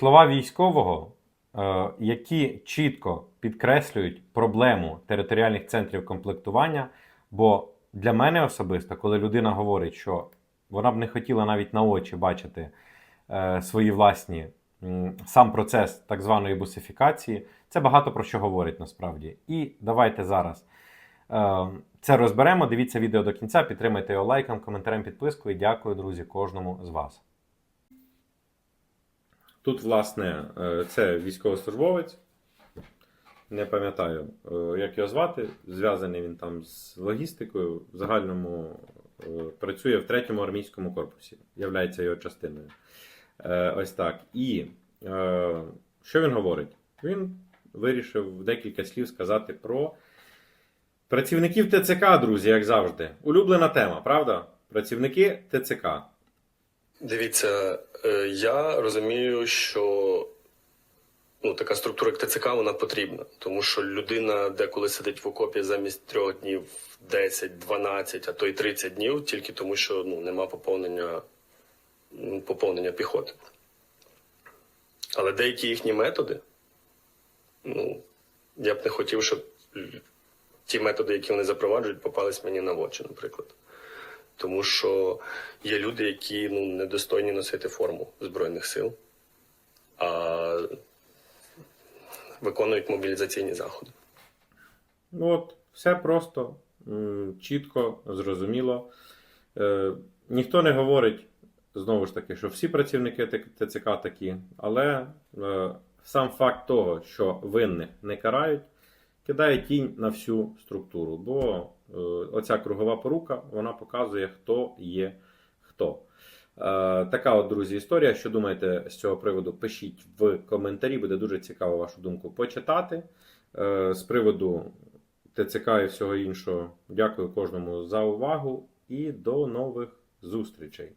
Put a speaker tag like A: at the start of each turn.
A: слова військового, е, які чітко підкреслюють проблему територіальних центрів комплектування. Бо для мене особисто, коли людина говорить, що вона б не хотіла навіть на очі бачити е, свої власні сам процес так званої бусифікації, це багато про що говорить насправді. І давайте зараз е, це розберемо. Дивіться відео до кінця, підтримайте його лайком, коментарем, підпискою. Дякую, друзі, кожному з вас. Тут, власне, е, це військовослужбовець. Не пам'ятаю, е, як його звати. Зв'язаний він там з логістикою. В загальному е, працює в третьому армійському корпусі, являється його частиною. Ось так. І що він говорить? Він вирішив декілька слів сказати про працівників ТЦК, друзі, як завжди. Улюблена тема, правда? Працівники ТЦК.
B: Дивіться, е, я розумію, що ну, така структура, як ТЦК, вона потрібна, тому що людина деколи сидить в окопі замість трьох днів 10, 12, а то й 30 днів, тільки тому, що ну, нема поповнення, поповнення піхоти. Але деякі їхні методи, ну, я б не хотів, щоб ті методи, які вони запроваджують, попались мені на очі, наприклад. Тому що є люди, які ну, недостойні носити форму Збройних сил, а виконують мобілізаційні заходи.
A: Ну От, все просто, чітко, зрозуміло. Е, ніхто не говорить, знову ж таки, що всі працівники ТЦК такі, але е, сам факт того, що винних не карають, кидає тінь на всю структуру. Бо е, оця кругова порука вона показує, хто є хто. Е, така от, друзі, історія. Що думаєте з цього приводу? Пишіть в коментарі, буде дуже цікаво вашу думку почитати. Е, з приводу ТЦК і всього іншого, дякую кожному за увагу і до нових зустрічей.